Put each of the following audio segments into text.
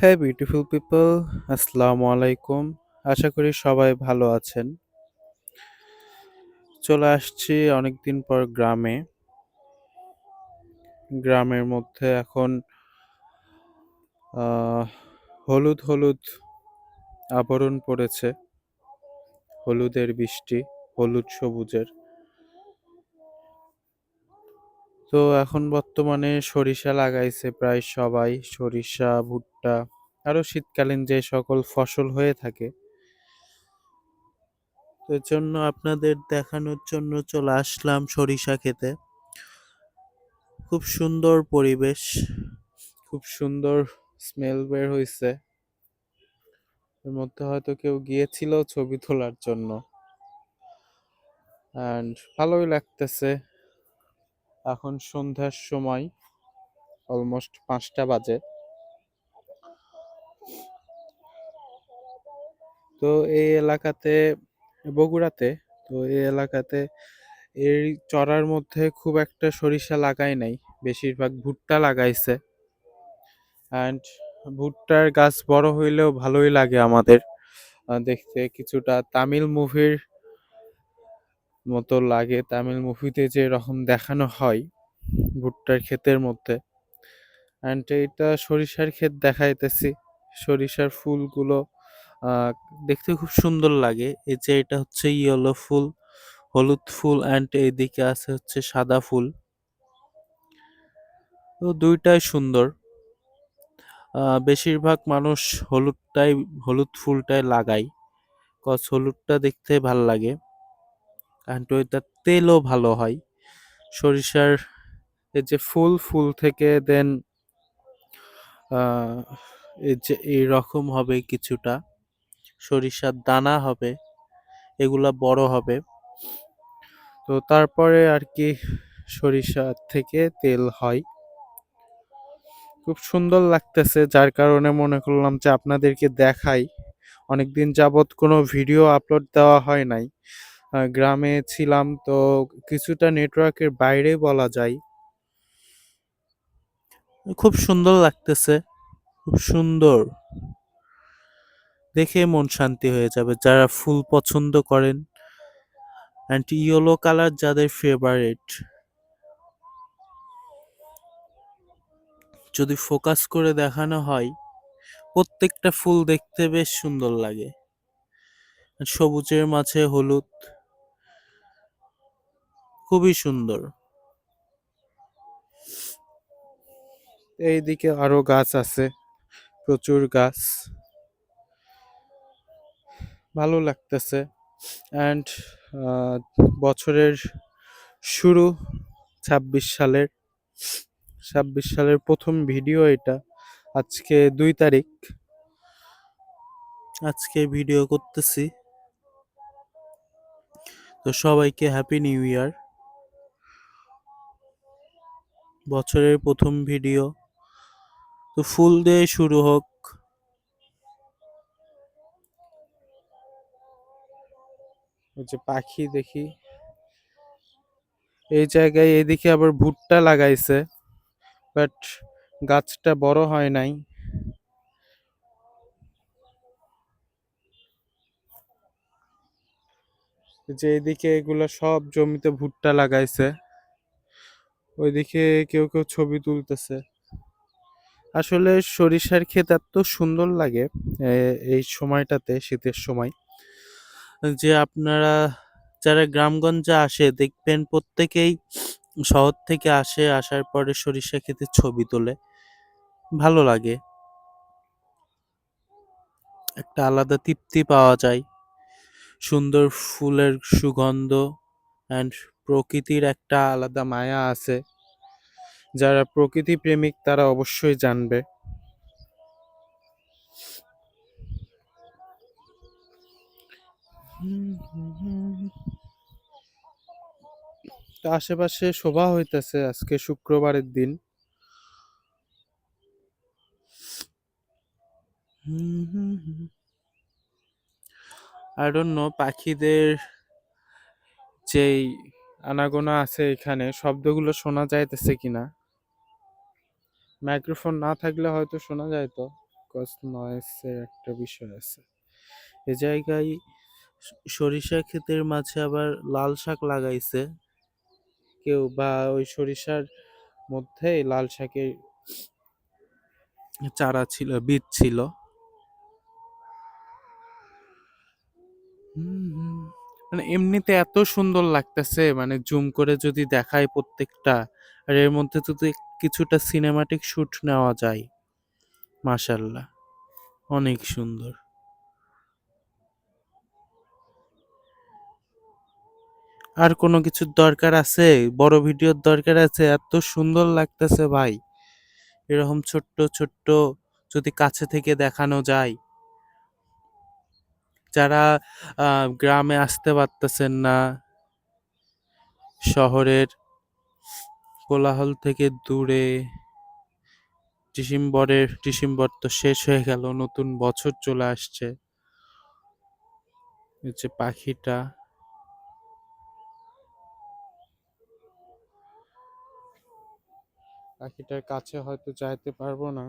হ্যাঁ beautiful people আসসালামু আলাইকুম আশা করি সবাই ভালো আছেন। চলে আসছি অনেকদিন পর গ্রামে। গ্রামের মধ্যে এখন হলুদ হলুদ আবরণ পড়েছে। হলুদের বৃষ্টি, হলুদ সবুজের। তো এখন বর্তমানে সরিষা লাগাইছে প্রায় সবাই, সরিষা, ভুট্টা আরও শীতকালীন যে সকল ফসল হয়ে থাকে। এর জন্য আপনাদের দেখানোর জন্য চলে আসলাম সরিষা খেতে। খুব সুন্দর পরিবেশ, খুব সুন্দর স্মেল বের হয়েছে এর মধ্যে হয়তো কেউ গিয়েছিল ছবি তোলার জন্য। অ্যান্ড ভালোই লাগতেছে। এখন সন্ধ্যার সময় অলমোস্ট পাঁচটা বাজে। তো এই এলাকাতে, বগুড়াতে, তো এই এলাকাতে এই চড়ার মধ্যে খুব একটা সরিষা লাগাই নাই, বেশিরভাগ ভুট্টা লাগাইছে। অ্যান্ড ভুট্টার গাছ বড় হইলেও ভালোই লাগে আমাদের। দেখতে কিছুটা তামিল মুভির মতো লাগে তামিল মুভিতে যে রকম দেখানো হয় ভুট্টার ক্ষেতের মধ্যে। অ্যান্ড এইটা সরিষার ক্ষেত দেখাইতেছি। সরিষার ফুলগুলো দেখতে খুব সুন্দর লাগে। এই যে এটা হচ্ছে ইয়েলো ফুল, হলুদ ফুল অ্যান্ড এইদিকে আছে হচ্ছে সাদা ফুল। তো দুইটাই সুন্দর। বেশিরভাগ মানুষ হলুদটাই, হলুদ ফুলটাই লাগায়। কজ হলুদটা দেখতে ভালো লাগে। অ্যান্ড ওইটার তেলও ভালো হয়। সরিষার এই যে ফুল ফুল থেকে দেন এই যে এইরকম হবে কিছুটা। সরিষার দানা হবে, এগুলা বড় হবে। তো তারপরে আর কি সরিষা থেকে তেল হয়। খুব সুন্দর লাগতেছে, যার কারণে মনে করলাম যে আপনাদেরকে দেখাই। অনেকদিন যাবৎ কোনো ভিডিও আপলোড দেওয়া হয় নাই। গ্রামে ছিলাম, তো কিছুটা নেটওয়ার্কের বাইরে বলা যায়। খুব সুন্দর লাগতেছে, খুব সুন্দর। দেখে মন শান্তি হয়ে যাবে, যারা ফুল পছন্দ করেন। অ্যান্ড ইয়েলো কালার যাদের ফেভারিট যদি ফোকাস করে দেখানো হয়, প্রত্যেকটা ফুল দেখতে বেশ সুন্দর লাগে। সবুজের মাঝে হলুদ। খুবই সুন্দর। এইদিকে আরও গাছ আছে, প্রচুর গাছ। ভালো লাগতেছে। অ্যান্ড বছরের শুরু ছাব্বিশ সালের ছাব্বিশ সালের প্রথম ভিডিও এটা। আজকে দুই তারিখ। আজকে ভিডিও করতেছি। তো সবাইকে হ্যাপি নিউ ইয়ার বছরের প্রথম ভিডিও। তো ফুল দিয়ে শুরু হোক। যে পাখি দেখি। এই জায়গায় এদিকে আবার ভুট্টা লাগাইছে, বাট গাছটা বড় হয় নাই। যে এদিকে এগুলো সব জমিতে ভুট্টা লাগাইছে। ওইদিকে কেউ কেউ ছবি তুলতেছে। আসলে সরিষার ক্ষেত এত সুন্দর লাগে এই সময়টাতে, শীতের সময়। যে আপনারা, যারা গ্রামগঞ্জে আসে, দেখবেন প্রত্যেকেই শহর থেকে আসে, আসার পরে সরিষা খেতে ছবি তোলে। ভালো লাগে। একটা আলাদা তৃপ্তি পাওয়া যায়। সুন্দর ফুলের সুগন্ধ অ্যান্ড প্রকৃতির একটা আলাদা মায়া আছে, যারা প্রকৃতি প্রেমিক তারা অবশ্যই জানবে। আশেপাশে শোভা হইতেছে আজকে শুক্রবারের দিন। আই ডোন্ট নো পাখিদের যেই আনাগোনা আছে এখানে, শব্দগুলো শোনা যাইতেছে কিনা? মাইক্রোফোন না থাকলে হয়তো শোনা যাইতো। কজ নয়েসের একটা বিষয় আছে। এ জায়গায় সরিষা ক্ষেতের মাঝে আবার লাল শাক লাগাইছে। কেউ বা ওই সরিষার মধ্যে লাল শাকের চারা ছিল, বীজ ছিল। হুম হুম। মানে এমনিতে এত সুন্দর লাগতেছে মানে জুম করে যদি দেখায় প্রত্যেকটা, আর এর মধ্যে যদি কিছুটা সিনেমাটিক শুট নেওয়া যায় মাশাল্লাহ অনেক সুন্দর। আর কোনো কিছুর দরকার আছে? বড় ভিডিওর দরকার আছে? এত সুন্দর লাগতেছে ভাই। এরকম ছোট্ট ছোট্ট যদি কাছে থেকে দেখানো যায়। যারা গ্রামে আসতে পারতেছেন না, শহরের কোলাহল থেকে দূরে, ডিসেম্বরের, ডিসেম্বর তো শেষ হয়ে গেল, নতুন বছর চলে আসছে। যে পাখিটা। পাখিটার কাছে হয়তো যাইতে পারব না,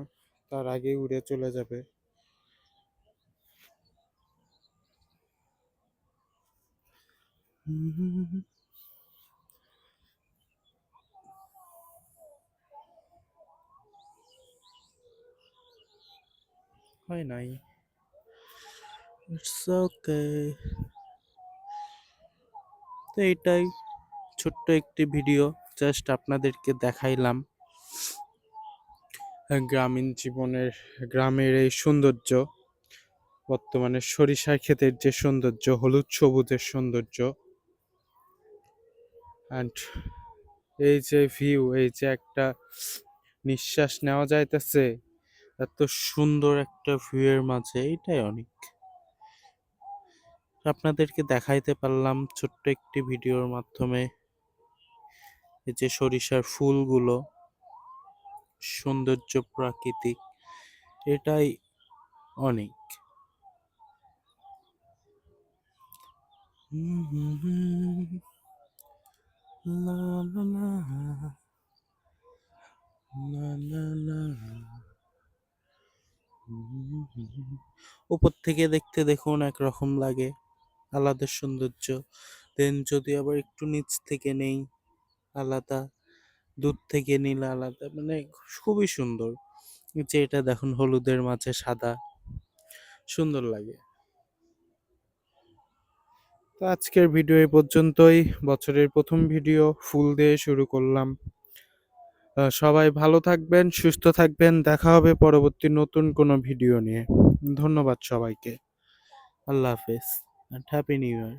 তার আগেই উড়ে চলে যাবে। হয় নাই ইটস ওকে তো এইটাই ছোট্ট একটি ভিডিও জাস্ট আপনাদেরকে দেখাইলাম। গ্রামীণ জীবনের, গ্রামের এই সৌন্দর্য, বর্তমানে সরিষার ক্ষেতের যে সৌন্দর্য, হলুদ সবুজের সৌন্দর্য অ্যান্ড এই যে ভিউ এই যে একটা নিঃশ্বাস নেওয়া যাইতেছে, এত সুন্দর একটা ভিউ এর মাঝে, এইটাই অনেক আপনাদেরকে দেখাইতে পারলাম ছোট্ট একটি ভিডিওর মাধ্যমে, এই যে সরিষার ফুলগুলো, সৌন্দর্য প্রাকৃতিক, এটাই অনেক হুম হুম হুম। লা লা লা। হুম হুম হুম। উপর থেকে দেখতে দেখুন একরকম লাগে, আলাদা সৌন্দর্য। দেন যদি আবার একটু নিচ থেকে নেই, আলাদা। দূর থেকে নিলে আলাদা মানে খুবই সুন্দর। যে এটা দেখুন হলুদের মাঝে সাদা। সুন্দর লাগে। তো আজকের ভিডিও এ পর্যন্তই। বছরের প্রথম ভিডিও ফুল দিয়ে শুরু করলাম। সবাই ভালো থাকবেন, সুস্থ থাকবেন। দেখা হবে পরবর্তী নতুন কোনো ভিডিও নিয়ে। ধন্যবাদ সবাইকে। আল্লাহ হাফেজ। Happy new year